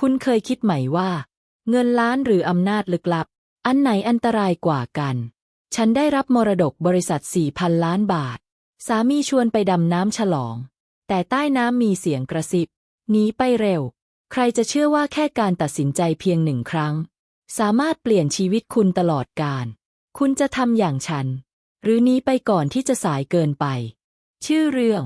คุณเคยคิดไหมว่า เงินล้านหรืออำนาจลึกลับ อันไหนอันตรายกว่ากัน ฉันได้รับมรดกบริษัทสี่พันล้านบาท สามีชวนไปดำน้ำฉลอง แต่ใต้น้ำมีเสียงกระซิบหนีไปเร็ว ใครจะเชื่อว่าแค่การตัดสินใจเพียงหนึ่งครั้ง สามารถเปลี่ยนชีวิตคุณตลอดกาลคุณจะทำอย่างฉัน หรือหนี้ไปก่อนที่จะสายเกินไป ชื่อเรื่อง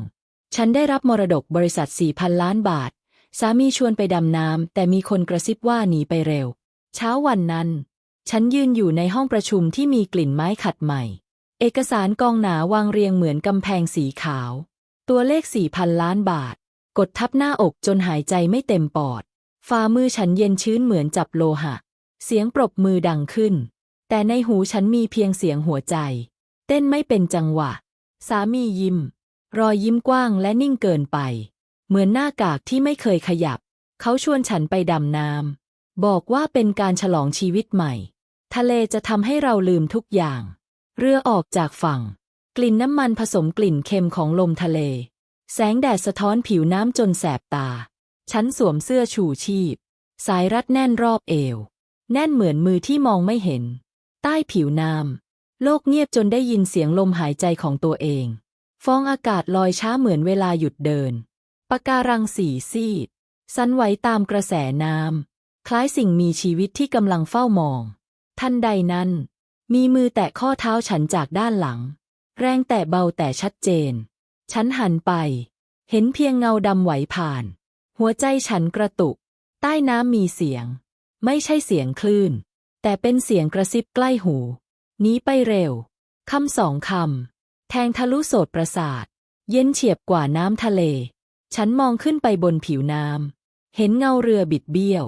ฉันได้รับมรดกบริษัทสี่พันล้านบาท สามีชวนไปดำน้ำแต่มีคนกระซิบว่าหนีไปเร็ว เช้าวันนั้น ฉันยืนอยู่ในห้องประชุมที่มีกลิ่นไม้ขัดใหม่ เอกสารกองหนาวางเรียงเหมือนกำแพงสีขาว ตัวเลขสี่พันล้านบาท กดทับหน้าอกจนหายใจไม่เต็มปอด ฝ่ามือฉันเย็นชื้นเหมือนจับโลหะ เสียงปรบมือดังขึ้น แต่ในหูฉันมีเพียงเสียงหัวใจ เต้นไม่เป็นจังหวะ สามียิ้ม รอยยิ้มกว้างและนิ่งเกินไป เหมือนหน้ากากที่ไม่เคยขยับ เขาชวนฉันไปดำน้ำบอกว่าเป็นการฉลองชีวิตใหม่ ทะเลจะทำให้เราลืมทุกอย่าง เรือออกจากฝั่ง กลิ่นน้ำมันผสมกลิ่นเค็มของลมทะเล แสงแดดสะท้อนผิวน้ำจนแสบตา ฉันสวมเสื้อชูชีพ สายรัดแน่นรอบเอว แน่นเหมือนมือที่มองไม่เห็น ใต้ผิวน้ำโลกเงียบจนได้ยินเสียงลมหายใจของตัวเอง ฟองอากาศลอยช้าเหมือนเวลาหยุดเดิน ปะการังสีซีด สันไหวตามกระแสน้ำ คล้ายสิ่งมีชีวิตที่กำลังเฝ้ามอง ทันใดนั้น มีมือแตะข้อเท้าฉันจากด้านหลัง แรงแต่เบาแต่ชัดเจน ฉันหันไป เห็นเพียงเงาดำไหวผ่าน หัวใจฉันกระตุก ใต้น้ำมีเสียง ไม่ใช่เสียงคลื่น แต่เป็นเสียงกระซิบใกล้หูหนีไปเร็ว คำสองคำ แทงทะลุโสดประสาท เย็นเฉียบกว่าน้ำทะเล ฉันมองขึ้นไปบนผิวน้ำ เห็นเงาเรือบิดเบี้ยว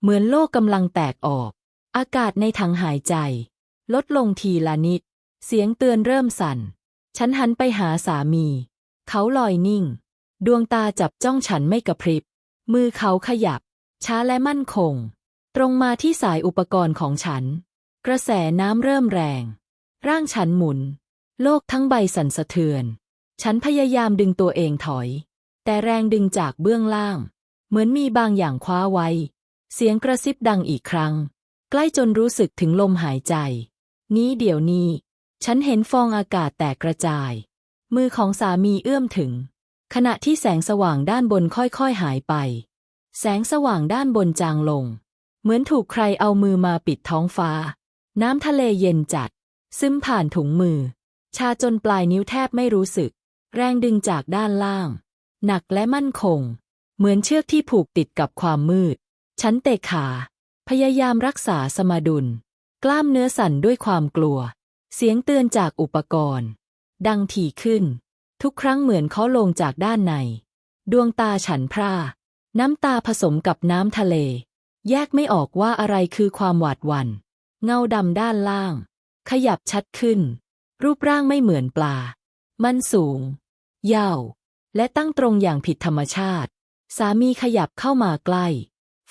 เหมือนโลกกำลังแตกออก อากาศในถังหายใจ ลดลงทีละนิด เสียงเตือนเริ่มสั่น ฉันหันไปหาสามี เขาลอยนิ่ง ดวงตาจับจ้องฉันไม่กระพริบ มือเขาขยับ ช้าและมั่นคง ตรงมาที่สายอุปกรณ์ของฉัน กระแสน้ำเริ่มแรง ร่างฉันหมุน โลกทั้งใบสั่นสะเทือน ฉันพยายามดึงตัวเองถอย แต่แรงดึงจากเบื้องล่าง เหมือนมีบางอย่างคว้าไว้ เสียงกระซิบดังอีกครั้ง ใกล้จนรู้สึกถึงลมหายใจ นี้เดี๋ยวนี้ ฉันเห็นฟองอากาศแตกกระจาย มือของสามีเอื้อมถึง ขณะที่แสงสว่างด้านบนค่อยๆหายไป แสงสว่างด้านบนจางลง เหมือนถูกใครเอามือมาปิดท้องฟ้า น้ำทะเลเย็นจัด ซึมผ่านถุงมือ ชาจนปลายนิ้วแทบไม่รู้สึก แรงดึงจากด้านล่าง หนักและมั่นคง เหมือนเชือกที่ผูกติดกับความมืด ฉันเตะขา พยายามรักษาสมดุล กล้ามเนื้อสั่นด้วยความกลัว เสียงเตือนจากอุปกรณ์ ดังถี่ขึ้น ทุกครั้งเหมือนเขาลงจากด้านใน ดวงตาฉันพร่า น้ำตาผสมกับน้ำทะเล แยกไม่ออกว่าอะไรคือความหวาดหวัน่น เงาดำด้านล่าง ขยับชัดขึ้น รูปร่างไม่เหมือนปลา มันสูง ยาว และตั้งตรงอย่างผิดธรรมชาติ สามีขยับเข้ามาใกล้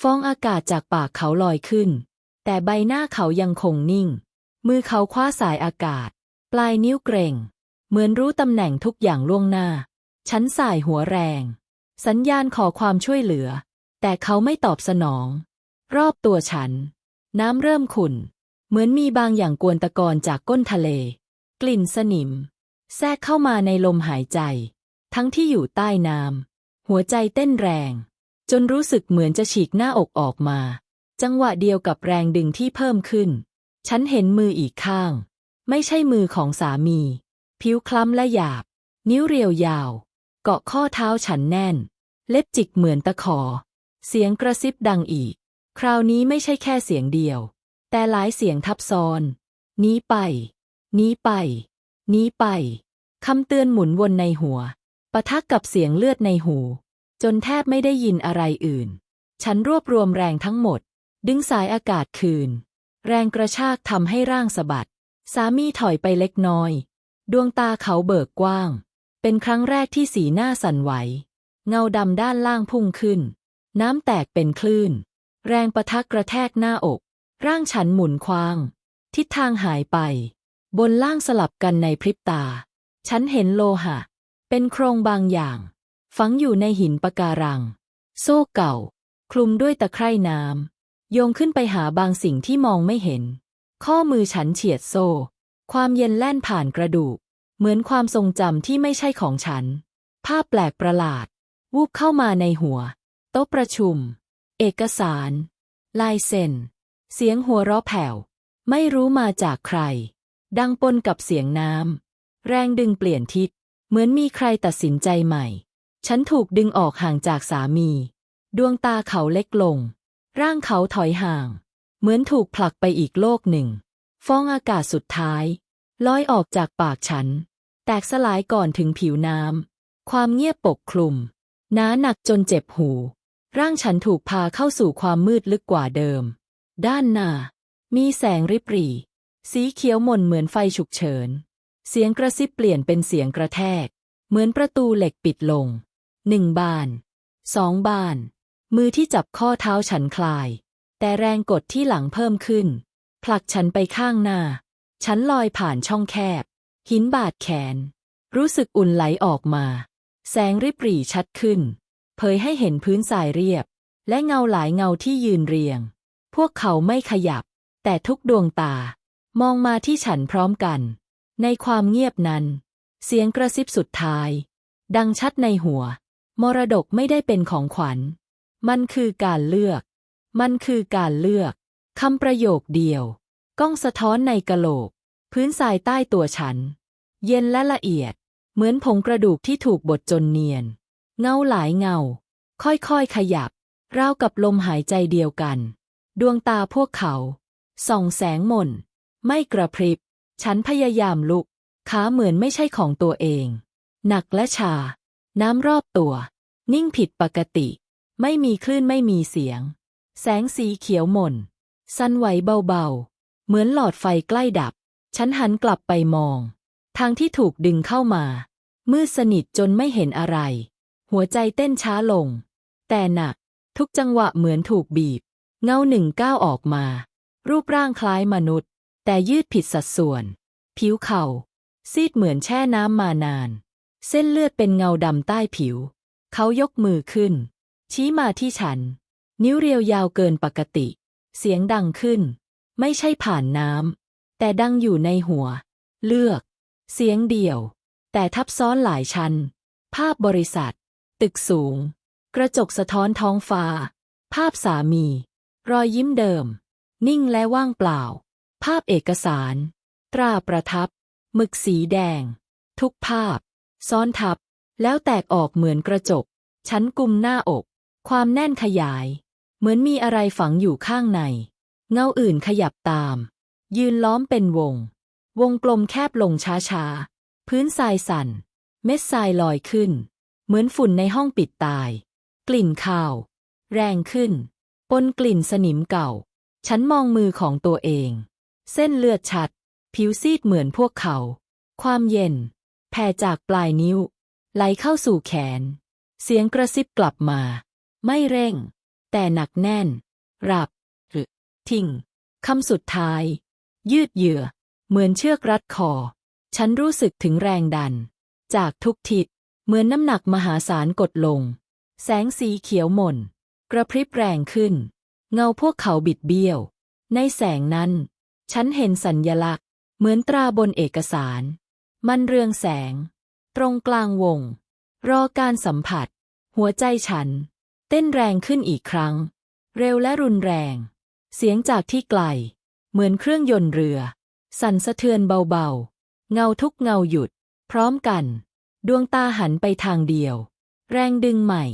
ฟองอากาศจากปากเขาลอยขึ้น แต่ใบหน้าเขายังคงนิ่ง มือเขาคว้าสายอากาศ ปลายนิ้วเกรงเหมือนรู้ตำแหน่งทุกอย่างล่วงหน้า ฉันสายหัวแรง สัญญาณขอความช่วยเหลือ แต่เขาไม่ตอบสนอง รอบตัวฉัน น้ำเริ่มขุ่น เหมือนมีบางอย่างกวนตะกอนจากก้นทะเล กลิ่นสนิม แทรกเข้ามาในลมหายใจ ทั้งที่อยู่ใต้น้ำหัวใจเต้นแรง จนรู้สึกเหมือนจะฉีกหน้าอกออกมา จังหวะเดียวกับแรงดึงที่เพิ่มขึ้น ฉันเห็นมืออีกข้าง ไม่ใช่มือของสามี ผิวคล้ำและหยาบ นิ้วเรียวยาว เกาะข้อเท้าฉันแน่น เล็บจิกเหมือนตะขอ เสียงกระซิบดังอีก คราวนี้ไม่ใช่แค่เสียงเดียว แต่หลายเสียงทับซ้อน นี้ไป นี้ไป นี้ไปคำเตือนหมุนวนในหัว ปะทะกับเสียงเลือดในหู จนแทบไม่ได้ยินอะไรอื่น ฉันรวบรวมแรงทั้งหมด ดึงสายอากาศคืน แรงกระชากทำให้ร่างสะบัด สามีถอยไปเล็กน้อย ดวงตาเขาเบิกกว้าง เป็นครั้งแรกที่สีหน้าสั่นไหว เงาดำด้านล่างพุ่งขึ้น น้ำแตกเป็นคลื่น แรงประทักกระแทกหน้าอก ร่างฉันหมุนคว้าง ทิศทางหายไป บนล่างสลับกันในพริบตา ฉันเห็นโลหะ เป็นโครงบางอย่าง ฝังอยู่ในหินปะการัง โซ่เก่า คลุมด้วยตะไคร่น้ำโยงขึ้นไปหาบางสิ่งที่มองไม่เห็น ข้อมือฉันเฉียดโซ่ ความเย็นแล่นผ่านกระดูก เหมือนความทรงจำที่ไม่ใช่ของฉัน ภาพแปลกประหลาด วูบเข้ามาในหัว โต๊ะประชุม เอกสาร ลายเซ็น เสียงหัวเราะแผ่ว ไม่รู้มาจากใคร ดังปนกับเสียงน้ำแรงดึงเปลี่ยนทิศ เหมือนมีใครตัดสินใจใหม่ ฉันถูกดึงออกห่างจากสามี ดวงตาเขาเล็กลง ร่างเขาถอยห่าง เหมือนถูกผลักไปอีกโลกหนึ่ง ฟองอากาศสุดท้ายลอยออกจากปากฉัน แตกสลายก่อนถึงผิวน้ำ ความเงียบปกคลุมหนาหนักจนเจ็บหู ร่างฉันถูกพาเข้าสู่ความมืดลึกกว่าเดิม ด้านหน้า มีแสงริบหรี่ สีเขียวหม่นเหมือนไฟฉุกเฉิน เสียงกระซิบเปลี่ยนเป็นเสียงกระแทก เหมือนประตูเหล็กปิดลง หนึ่งบาน สองบาน มือที่จับข้อเท้าฉันคลาย แต่แรงกดที่หลังเพิ่มขึ้น ผลักฉันไปข้างหน้า ฉันลอยผ่านช่องแคบ หินบาดแขน รู้สึกอุ่นไหลออกมา แสงริบหรี่ชัดขึ้น เผยให้เห็นพื้นทรายเรียบ และเงาหลายเงาที่ยืนเรียง พวกเขาไม่ขยับ แต่ทุกดวงตามองมาที่ฉันพร้อมกัน ในความเงียบนั้น เสียงกระซิบสุดท้าย ดังชัดในหัว มรดกไม่ได้เป็นของขวัญ มันคือการเลือก มันคือการเลือก คำประโยคเดียว ก้องสะท้อนในกะโหลก พื้นทรายใต้ตัวฉัน เย็นและละเอียด เหมือนผงกระดูกที่ถูกบดจนเนียน เงาหลายเงา ค่อยๆขยับราวกับลมหายใจเดียวกัน ดวงตาพวกเขา ส่องแสงหม่น ไม่กระพริบ ฉันพยายามลุก ขาเหมือนไม่ใช่ของตัวเอง หนักและชา น้ำรอบตัว นิ่งผิดปกติ ไม่มีคลื่นไม่มีเสียง แสงสีเขียวหม่น สั่นไหวเบาๆ เหมือนหลอดไฟใกล้ดับ ฉันหันกลับไปมอง ทางที่ถูกดึงเข้ามา มืดสนิทจนไม่เห็นอะไร หัวใจเต้นช้าลง แต่หนัก ทุกจังหวะเหมือนถูกบีบ เงาหนึ่งก้าวออกมา รูปร่างคล้ายมนุษย์ แต่ยืดผิดสัดส่วน ผิวเข่า ซีดเหมือนแช่น้ำมานาน เส้นเลือดเป็นเงาดำใต้ผิว เขายกมือขึ้น ชี้มาที่ฉัน นิ้วเรียวยาวเกินปกติ เสียงดังขึ้น ไม่ใช่ผ่านน้ำแต่ดังอยู่ในหัว เลือก เสียงเดี่ยว แต่ทับซ้อนหลายชั้น ภาพบริษัท ตึกสูง กระจกสะท้อนท้องฟ้า ภาพสามี รอยยิ้มเดิม นิ่งและว่างเปล่า ภาพเอกสาร ตราประทับ หมึกสีแดง ทุกภาพ ซ้อนทับ แล้วแตกออกเหมือนกระจกฉันกุมหน้าอก ความแน่นขยาย เหมือนมีอะไรฝังอยู่ข้างใน เงาอื่นขยับตาม ยืนล้อมเป็นวง วงกลมแคบลงช้าๆ พื้นทรายสั่น เม็ดทรายลอยขึ้น เหมือนฝุ่นในห้องปิดตาย กลิ่นข้าว แรงขึ้น ปนกลิ่นสนิมเก่า ฉันมองมือของตัวเอง เส้นเลือดชัด ผิวซีดเหมือนพวกเขา ความเย็น แผ่จากปลายนิ้ว ไหลเข้าสู่แขน เสียงกระซิบกลับมา ไม่เร่ง แต่หนักแน่น รับหรือทิ้งคำสุดท้าย ยืดเหยื่อ เหมือนเชือกรัดคอ ฉันรู้สึกถึงแรงดัน จากทุกทิศเหมือนน้ำหนักมหาศาลกดลง แสงสีเขียวหม่น กระพริบแรงขึ้น เงาพวกเขาบิดเบี้ยว ในแสงนั้น ฉันเห็นสัญญลักษณ์ เหมือนตราบนเอกสาร มันเรืองแสง ตรงกลางวง รอการสัมผัส หัวใจฉัน เต้นแรงขึ้นอีกครั้ง เร็วและรุนแรง เสียงจากที่ไกล เหมือนเครื่องยนต์เรือ สั่นสะเทือนเบาๆ เงาทุกเงาหยุด พร้อมกัน ดวงตาหันไปทางเดียว แรงดึงใหม่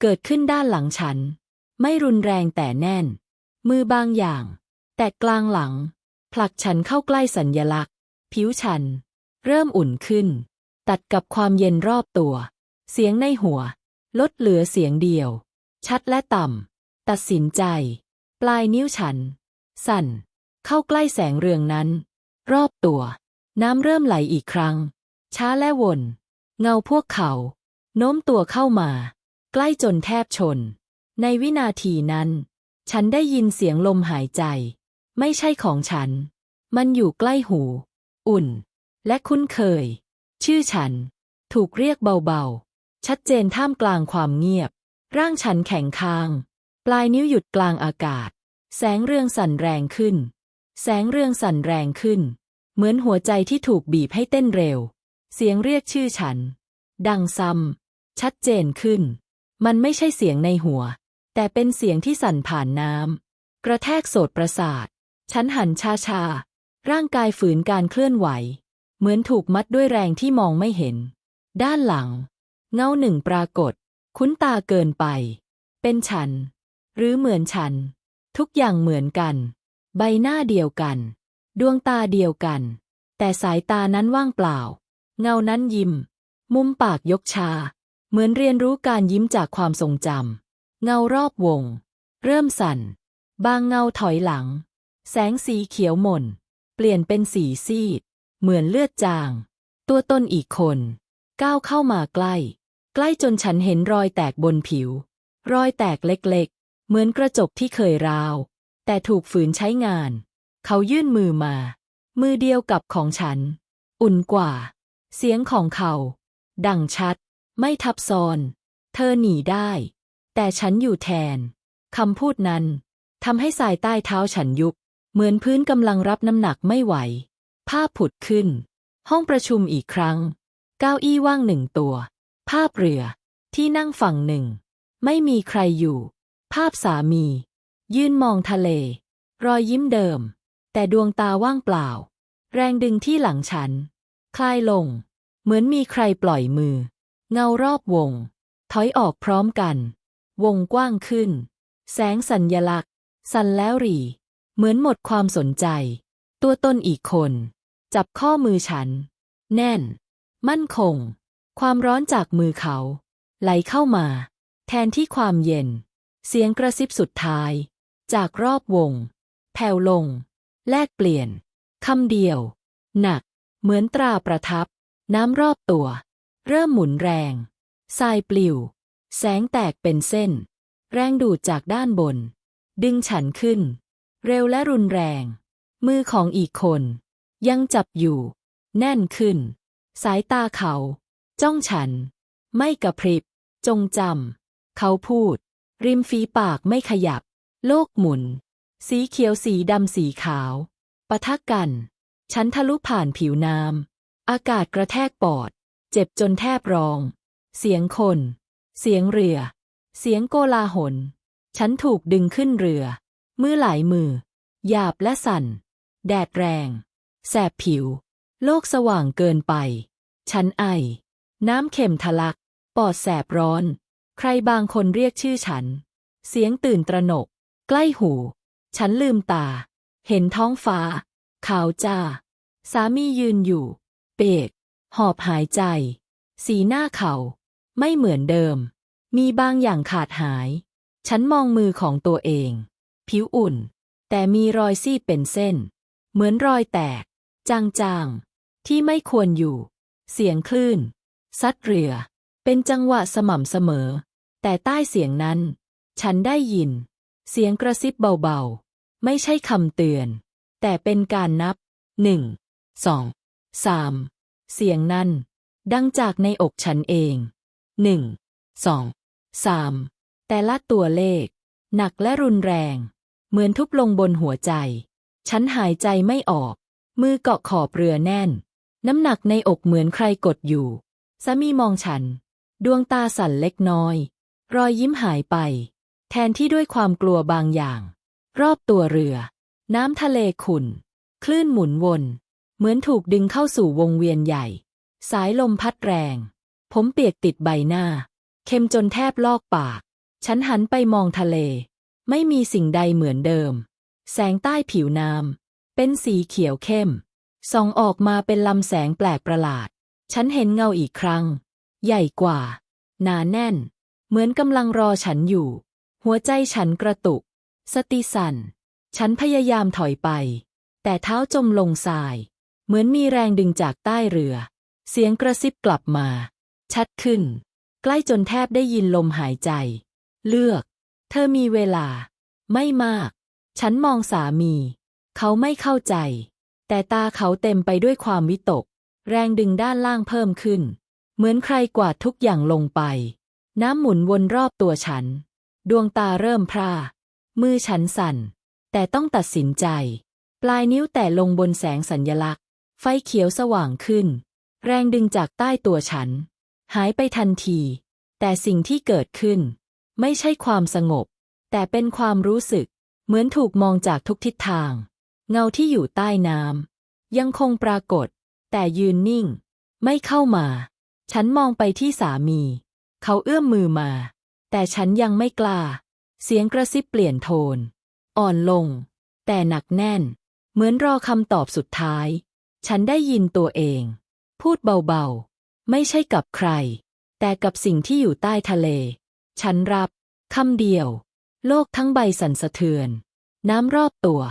เกิดขึ้นด้านหลังฉัน ไม่รุนแรงแต่แน่น มือบางอย่าง แต่กลางหลัง ผลักฉันเข้าใกล้สัญญลักษณ์ ผิวฉัน เริ่มอุ่นขึ้น ตัดกับความเย็นรอบตัว เสียงในหัว ลดเหลือเสียงเดียว ชัดและต่ำ ตัดสินใจ ปลายนิ้วฉัน สั่น เข้าใกล้แสงเรืองนั้น รอบตัว น้ำเริ่มไหลอีกครั้ง ช้าและวน เงาพวกเขา โน้มตัวเข้ามา ใกล้จนแทบชน ในวินาทีนั้น ฉันได้ยินเสียงลมหายใจ ไม่ใช่ของฉัน มันอยู่ใกล้หู อุ่น และคุ้นเคย ชื่อฉัน ถูกเรียกเบาๆ ชัดเจนท่ามกลางความเงียบ ร่างฉันแข็งคาง ปลายนิ้วหยุดกลางอากาศ แสงเรืองสั่นแรงขึ้น แสงเรืองสั่นแรงขึ้น เหมือนหัวใจที่ถูกบีบให้เต้นเร็ว เสียงเรียกชื่อฉัน ดังซ้ำชัดเจนขึ้น มันไม่ใช่เสียงในหัว แต่เป็นเสียงที่สั่นผ่านน้ำกระแทกโสดประสาท ฉันหันชาชา ร่างกายฝืนการเคลื่อนไหว เหมือนถูกมัดด้วยแรงที่มองไม่เห็น ด้านหลัง เงาหนึ่งปรากฏ คุ้นตาเกินไป เป็นฉัน หรือเหมือนฉัน ทุกอย่างเหมือนกัน ใบหน้าเดียวกัน ดวงตาเดียวกัน แต่สายตานั้นว่างเปล่า เงานั้นยิ้ม มุมปากยกชา เหมือนเรียนรู้การยิ้มจากความทรงจำเงารอบวง เริ่มสั่น บางเงาถอยหลัง แสงสีเขียวหม่น เปลี่ยนเป็นสีซีด เหมือนเลือดจาง ตัวตนอีกคน ก้าวเข้ามาใกล้ ใกล้จนฉันเห็นรอยแตกบนผิว รอยแตกเล็กๆ เหมือนกระจกที่เคยราว แต่ถูกฝืนใช้งาน เขายื่นมือมา มือเดียวกับของฉัน อุ่นกว่า เสียงของเขา ดังชัด ไม่ทับซ้อน เธอหนีได้ แต่ฉันอยู่แทนคำพูดนั้นทำให้สายใต้เท้าฉันยุบ เหมือนพื้นกำลังรับน้ำหนักไม่ไหว ภาพผุดขึ้น ห้องประชุมอีกครั้ง เก้าอี้ว่างหนึ่งตัว ภาพเรือ ที่นั่งฝั่งหนึ่ง ไม่มีใครอยู่ ภาพสามี ยืนมองทะเล รอยยิ้มเดิม แต่ดวงตาว่างเปล่า แรงดึงที่หลังฉัน คลายลง เหมือนมีใครปล่อยมือ เงารอบวง ถอยออกพร้อมกัน วงกว้างขึ้น แสงสัญญลักษณ์ สั่นแล้วรี เหมือนหมดความสนใจ ตัวตนอีกคน จับข้อมือฉัน แน่น มั่นคง ความร้อนจากมือเขา ไหลเข้ามา แทนที่ความเย็น เสียงกระซิบสุดท้าย จากรอบวง แผ่วลง แลกเปลี่ยนคำเดียว หนัก เหมือนตราประทับ น้ำรอบตัว เริ่มหมุนแรงทรายปลิว แสงแตกเป็นเส้น แรงดูดจากด้านบน ดึงฉันขึ้น เร็วและรุนแรง มือของอีกคน ยังจับอยู่ แน่นขึ้น สายตาเขา จ้องฉัน ไม่กระพริบ จงจำเขาพูด ริมฝีปากไม่ขยับ โลกหมุน สีเขียวสีดำสีขาวปะทะกัน ฉันทะลุผ่านผิวน้ำอากาศกระแทกปอด เจ็บจนแทบร้อง เสียงคน เสียงเรือ เสียงโกลาหล ฉันถูกดึงขึ้นเรือ มือหลายมือ หยาบและสั่น แดดแรง แสบผิว โลกสว่างเกินไปฉันไอ น้ำเข็มทะลัก ปอดแสบร้อน ใครบางคนเรียกชื่อฉัน เสียงตื่นตระหนก ใกล้หู ฉันลืมตา เห็นท้องฟ้า ขาวจ้า สามียืนอยู่ เปก หอบหายใจ สีหน้าเขา ไม่เหมือนเดิม มีบางอย่างขาดหาย ฉันมองมือของตัวเอง ผิวอุ่น แต่มีรอยซีดเป็นเส้น เหมือนรอยแตก จางๆ ที่ไม่ควรอยู่ เสียงคลื่น ซัดเรือ เป็นจังหวะสม่ำเสมอ แต่ใต้เสียงนั้น ฉันได้ยิน เสียงกระซิบเบาๆ ไม่ใช่คำเตือน แต่เป็นการนับหนึ่งสองสามเสียงนั้น ดังจากในอกฉันเองหนึ่งสองสามแต่ละตัวเลข หนักและรุนแรง เหมือนทุบลงบนหัวใจ ฉันหายใจไม่ออก มือเกาะขอบเรือแน่น น้ำหนักในอกเหมือนใครกดอยู่ สามีมองฉัน ดวงตาสั่นเล็กน้อย รอยยิ้มหายไป แทนที่ด้วยความกลัวบางอย่าง รอบตัวเรือ น้ำทะเลขุ่น คลื่นหมุนวน เหมือนถูกดึงเข้าสู่วงเวียนใหญ่ สายลมพัดแรง ผมเปียกติดใบหน้า เค็มจนแทบลอกปาก ฉันหันไปมองทะเล ไม่มีสิ่งใดเหมือนเดิม แสงใต้ผิวน้ำเป็นสีเขียวเข้ม ส่องออกมาเป็นลำแสงแปลกประหลาด ฉันเห็นเงาอีกครั้ง ใหญ่กว่า หนาแน่น เหมือนกำลังรอฉันอยู่ หัวใจฉันกระตุก สติสั่น ฉันพยายามถอยไป แต่เท้าจมลงทราย เหมือนมีแรงดึงจากใต้เรือ เสียงกระซิบกลับมา ชัดขึ้น ใกล้จนแทบได้ยินลมหายใจ เลือก เธอมีเวลา ไม่มาก ฉันมองสามี เขาไม่เข้าใจ แต่ตาเขาเต็มไปด้วยความวิตก แรงดึงด้านล่างเพิ่มขึ้น เหมือนใครกวาดทุกอย่างลงไป น้ำหมุนวนรอบตัวฉัน ดวงตาเริ่มพร่า มือฉันสั่น แต่ต้องตัดสินใจ ปลายนิ้วแตะลงบนแสงสัญญลักษณ์ ไฟเขียวสว่างขึ้น แรงดึงจากใต้ตัวฉัน หายไปทันที แต่สิ่งที่เกิดขึ้น ไม่ใช่ความสงบ แต่เป็นความรู้สึก เหมือนถูกมองจากทุกทิศทาง เงาที่อยู่ใต้น้ำยังคงปรากฏ แต่ยืนนิ่ง ไม่เข้ามา ฉันมองไปที่สามี เขาเอื้อมมือมา แต่ฉันยังไม่กล้า เสียงกระซิบเปลี่ยนโทน อ่อนลง แต่หนักแน่น เหมือนรอคำตอบสุดท้าย ฉันได้ยินตัวเอง พูดเบาๆ ไม่ใช่กับใคร แต่กับสิ่งที่อยู่ใต้ทะเล ฉันรับคำเดียว โลกทั้งใบสั่นสะเทือน น้ำรอบตัว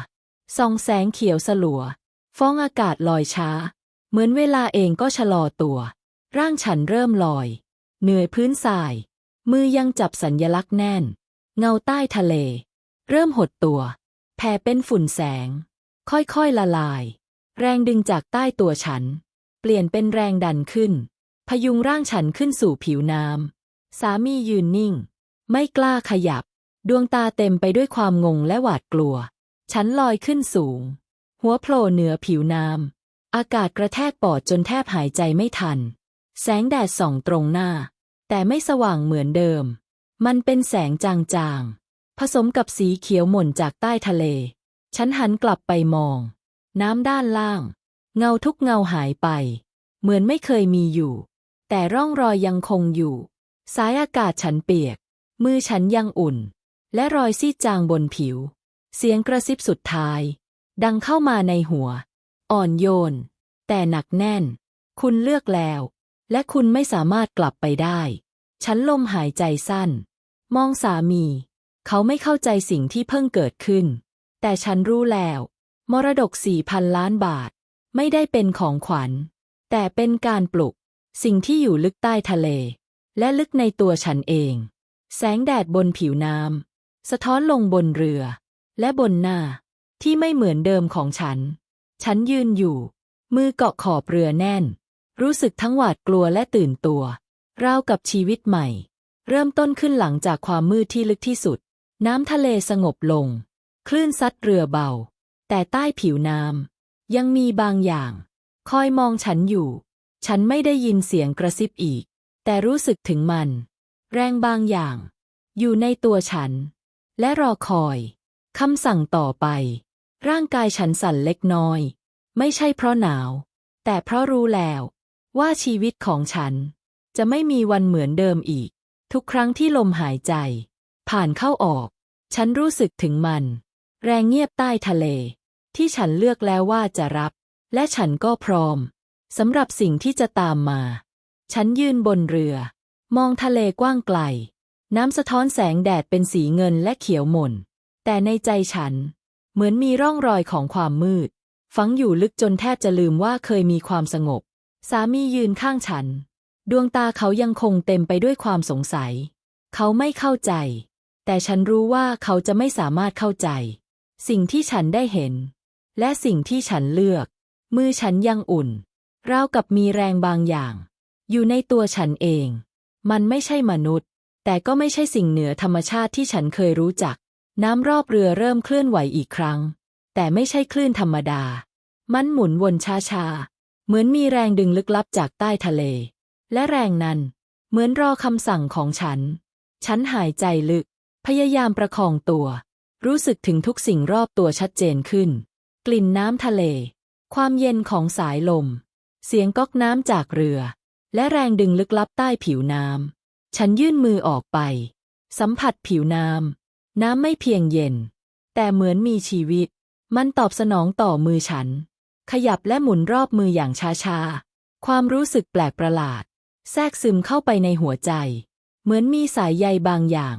ส่องแสงเขียวสลัว ฟ้องอากาศลอยช้า เหมือนเวลาเองก็ชะลอตัว ร่างฉันเริ่มลอย เหนื่อยพื้นทราย มือยังจับสัญญลักษณ์แน่น เงาใต้ทะเล เริ่มหดตัว แผ่เป็นฝุ่นแสง ค่อยๆละลาย แรงดึงจากใต้ตัวฉัน เปลี่ยนเป็นแรงดันขึ้น พยุงร่างฉันขึ้นสู่ผิวน้ำ สามียืนนิ่ง ไม่กล้าขยับ ดวงตาเต็มไปด้วยความงงและหวาดกลัว ฉันลอยขึ้นสูง หัวโผล่เหนือผิวน้ำอากาศกระแทกปอดจนแทบหายใจไม่ทัน แสงแดดส่องตรงหน้า แต่ไม่สว่างเหมือนเดิม มันเป็นแสงจางๆ ผสมกับสีเขียวหม่นจากใต้ทะเล ฉันหันกลับไปมอง น้ำด้านล่าง เงาทุกเงาหายไป เหมือนไม่เคยมีอยู่ แต่ร่องรอยยังคงอยู่ สายอากาศฉันเปียก มือฉันยังอุ่น และรอยซีดจางบนผิว เสียงกระซิบสุดท้าย ดังเข้ามาในหัว อ่อนโยน แต่หนักแน่น คุณเลือกแล้ว และคุณไม่สามารถกลับไปได้ ฉันลมหายใจสั้น มองสามี เขาไม่เข้าใจสิ่งที่เพิ่งเกิดขึ้น แต่ฉันรู้แล้ว มรดกสี่พันล้านบาท ไม่ได้เป็นของขวัญ แต่เป็นการปลุก สิ่งที่อยู่ลึกใต้ทะเล และลึกในตัวฉันเอง แสงแดดบนผิวน้ำสะท้อนลงบนเรือ และบนหน้า ที่ไม่เหมือนเดิมของฉัน ฉันยืนอยู่ มือเกาะขอบเรือแน่น รู้สึกทั้งหวาดกลัวและตื่นตัวราวกับชีวิตใหม่ เริ่มต้นขึ้นหลังจากความมืดที่ลึกที่สุด น้ำทะเลสงบลง คลื่นซัดเรือเบา แต่ใต้ผิวน้ำยังมีบางอย่าง คอยมองฉันอยู่ ฉันไม่ได้ยินเสียงกระซิบอีก แต่รู้สึกถึงมัน แรงบางอย่าง อยู่ในตัวฉัน และรอคอยคำสั่งต่อไป ร่างกายฉันสั่นเล็กน้อย ไม่ใช่เพราะหนาว แต่เพราะรู้แล้ว ว่าชีวิตของฉัน จะไม่มีวันเหมือนเดิมอีก ทุกครั้งที่ลมหายใจ ผ่านเข้าออก ฉันรู้สึกถึงมัน แรงเงียบใต้ทะเล ที่ฉันเลือกแล้วว่าจะรับ และฉันก็พร้อมสำหรับสิ่งที่จะตามมา ฉันยืนบนเรือ มองทะเลกว้างไกล น้ำสะท้อนแสงแดดเป็นสีเงินและเขียวหม่น แต่ในใจฉัน เหมือนมีร่องรอยของความมืด ฝังอยู่ลึกจนแทบจะลืมว่าเคยมีความสงบ สามียืนข้างฉัน ดวงตาเขายังคงเต็มไปด้วยความสงสัย เขาไม่เข้าใจ แต่ฉันรู้ว่าเขาจะไม่สามารถเข้าใจ สิ่งที่ฉันได้เห็น และสิ่งที่ฉันเลือก มือฉันยังอุ่นราวกับมีแรงบางอย่าง อยู่ในตัวฉันเอง มันไม่ใช่มนุษย์ แต่ก็ไม่ใช่สิ่งเหนือธรรมชาติที่ฉันเคยรู้จัก น้ำรอบเรือเริ่มเคลื่อนไหวอีกครั้ง แต่ไม่ใช่คลื่นธรรมดา มันหมุนวนช้าๆ เหมือนมีแรงดึงลึกลับจากใต้ทะเล และแรงนั้น เหมือนรอคำสั่งของฉัน ฉันหายใจลึก พยายามประคองตัว รู้สึกถึงทุกสิ่งรอบตัวชัดเจนขึ้น กลิ่นน้ำทะเล ความเย็นของสายลม เสียงก๊อกน้ำจากเรือ และแรงดึงลึกลับใต้ผิวน้ำ ฉันยื่นมือออกไป สัมผัสผิวน้ำ น้ำไม่เพียงเย็น แต่เหมือนมีชีวิต มันตอบสนองต่อมือฉัน ขยับและหมุนรอบมืออย่างช้าๆ ความรู้สึกแปลกประหลาด แทรกซึมเข้าไปในหัวใจ เหมือนมีสายใยบางอย่าง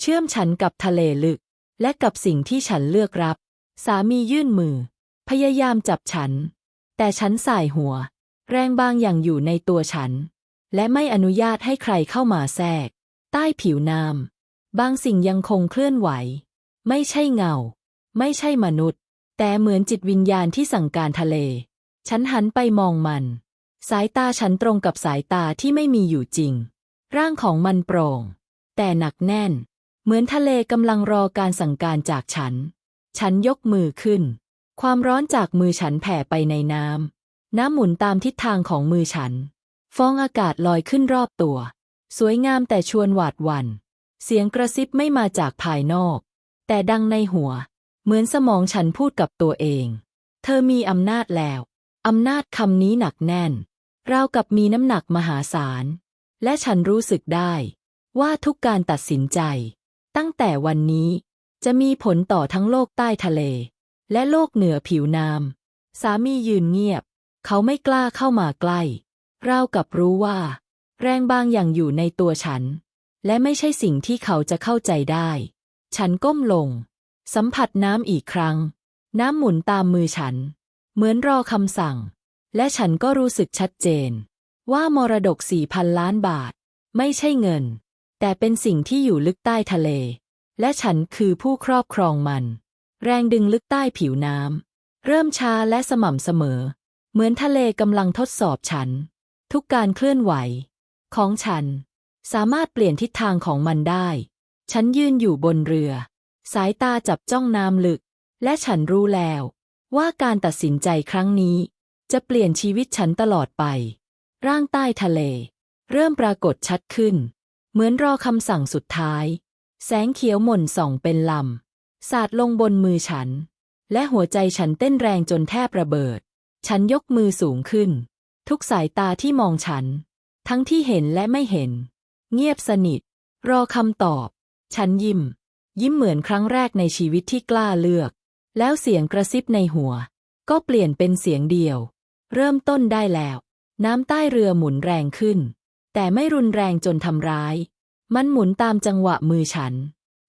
เชื่อมฉันกับทะเลลึก และกับสิ่งที่ฉันเลือกรับ สามียื่นมือ พยายามจับฉัน แต่ฉันสายหัว แรงบางอย่างอยู่ในตัวฉัน และไม่อนุญาตให้ใครเข้ามาแทรก ใต้ผิวน้ำบางสิ่งยังคงเคลื่อนไหว ไม่ใช่เงา ไม่ใช่มนุษย์ แต่เหมือนจิตวิญญาณที่สั่งการทะเล ฉันหันไปมองมัน สายตาฉันตรงกับสายตาที่ไม่มีอยู่จริง ร่างของมันโปร่ง แต่หนักแน่น เหมือนทะเลกำลังรอการสั่งการจากฉัน ฉันยกมือขึ้น ความร้อนจากมือฉันแผ่ไปในน้ำ น้ำหมุนตามทิศทางของมือฉัน ฟองอากาศลอยขึ้นรอบตัว สวยงามแต่ชวนหวาดหวัน่น เสียงกระซิบไม่มาจากภายนอก แต่ดังในหัว เหมือนสมองฉันพูดกับตัวเอง เธอมีอำนาจแล้ว อำนาจคำนี้หนักแน่น ราวกับมีน้ำหนักมหาศาล และฉันรู้สึกได้ ว่าทุกการตัดสินใจ ตั้งแต่วันนี้จะมีผลต่อทั้งโลกใต้ทะเล และโลกเหนือผิวน้ำสามียืนเงียบ เขาไม่กล้าเข้ามาใกล้ราวกับรู้ว่า แรงบางอย่างอยู่ในตัวฉัน และไม่ใช่สิ่งที่เขาจะเข้าใจได้ ฉันก้มลง สัมผัสน้ำอีกครั้ง น้ำหมุนตามมือฉัน เหมือนรอคำสั่ง และฉันก็รู้สึกชัดเจน ว่ามรดกสี่พันล้านบาท ไม่ใช่เงิน แต่เป็นสิ่งที่อยู่ลึกใต้ทะเล และฉันคือผู้ครอบครองมัน แรงดึงลึกใต้ผิวน้ำเริ่มช้าและสม่ำเสมอ เหมือนทะเลกำลังทดสอบฉัน ทุกการเคลื่อนไหว ของฉัน สามารถเปลี่ยนทิศทางของมันได้ ฉันยืนอยู่บนเรือ สายตาจับจ้องน้ำลึก และฉันรู้แล้ว ว่าการตัดสินใจครั้งนี้ จะเปลี่ยนชีวิตฉันตลอดไป ร่างใต้ทะเล เริ่มปรากฏชัดขึ้น เหมือนรอคำสั่งสุดท้าย แสงเขียวหม่นส่องเป็นลำสาดลงบนมือฉัน และหัวใจฉันเต้นแรงจนแทบระเบิด ฉันยกมือสูงขึ้น ทุกสายตาที่มองฉัน ทั้งที่เห็นและไม่เห็น เงียบสนิท รอคำตอบ ฉันยิ้ม ยิ้มเหมือนครั้งแรกในชีวิตที่กล้าเลือก แล้วเสียงกระซิบในหัว ก็เปลี่ยนเป็นเสียงเดียว เริ่มต้นได้แล้ว น้ำใต้เรือหมุนแรงขึ้น แต่ไม่รุนแรงจนทำร้าย มันหมุนตามจังหวะมือฉัน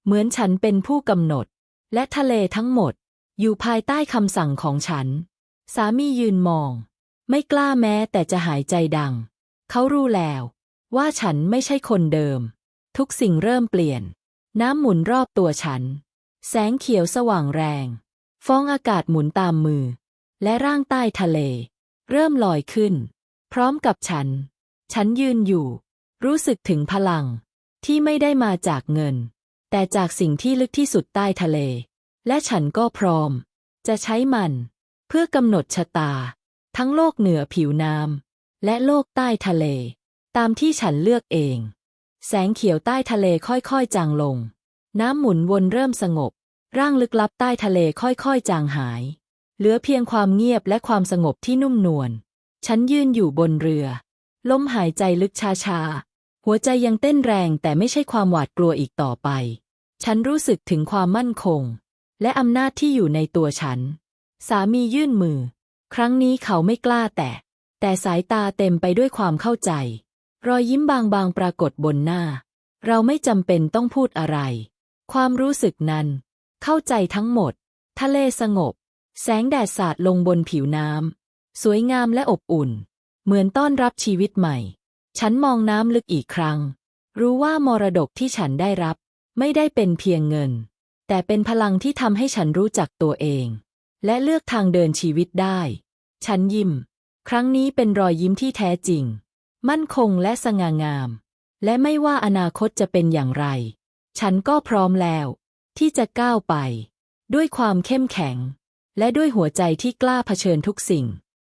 เหมือนฉันเป็นผู้กำหนด และทะเลทั้งหมด อยู่ภายใต้คำสั่งของฉัน สามียืนมอง ไม่กล้าแม้แต่จะหายใจดัง เขารู้แล้ว ว่าฉันไม่ใช่คนเดิม ทุกสิ่งเริ่มเปลี่ยน น้ำหมุนรอบตัวฉัน แสงเขียวสว่างแรง ฟองอากาศหมุนตามมือ และร่างใต้ทะเล เริ่มลอยขึ้น พร้อมกับฉัน ฉันยืนอยู่ รู้สึกถึงพลัง ที่ไม่ได้มาจากเงิน แต่จากสิ่งที่ลึกที่สุดใต้ทะเล และฉันก็พร้อม จะใช้มัน เพื่อกำหนดชะตา ทั้งโลกเหนือผิวน้ำและโลกใต้ทะเล ตามที่ฉันเลือกเอง แสงเขียวใต้ทะเลค่อยๆจางลง น้ำหมุนวนเริ่มสงบ ร่างลึกลับใต้ทะเลค่อยๆจางหาย เหลือเพียงความเงียบและความสงบที่นุ่มนวลฉันยืนอยู่บนเรือ ลมหายใจลึกช้าๆ หัวใจยังเต้นแรงแต่ไม่ใช่ความหวาดกลัวอีกต่อไป ฉันรู้สึกถึงความมั่นคง และอำนาจที่อยู่ในตัวฉัน สามียื่นมือ ครั้งนี้เขาไม่กล้าแตะ แต่สายตาเต็มไปด้วยความเข้าใจ รอยยิ้มบางๆปรากฏบนหน้า เราไม่จำเป็นต้องพูดอะไร ความรู้สึกนั้น เข้าใจทั้งหมด ทะเลสงบ แสงแดดสาดลงบนผิวน้ำ สวยงามและอบอุ่น เหมือนต้อนรับชีวิตใหม่ ฉันมองน้ำลึกอีกครั้ง รู้ว่ามรดกที่ฉันได้รับ ไม่ได้เป็นเพียงเงิน แต่เป็นพลังที่ทำให้ฉันรู้จักตัวเอง และเลือกทางเดินชีวิตได้ ฉันยิ้ม ครั้งนี้เป็นรอยยิ้มที่แท้จริง มั่นคงและสง่างาม และไม่ว่าอนาคตจะเป็นอย่างไร ฉันก็พร้อมแล้ว ที่จะก้าวไป ด้วยความเข้มแข็ง และด้วยหัวใจที่กล้าเผชิญทุกสิ่ง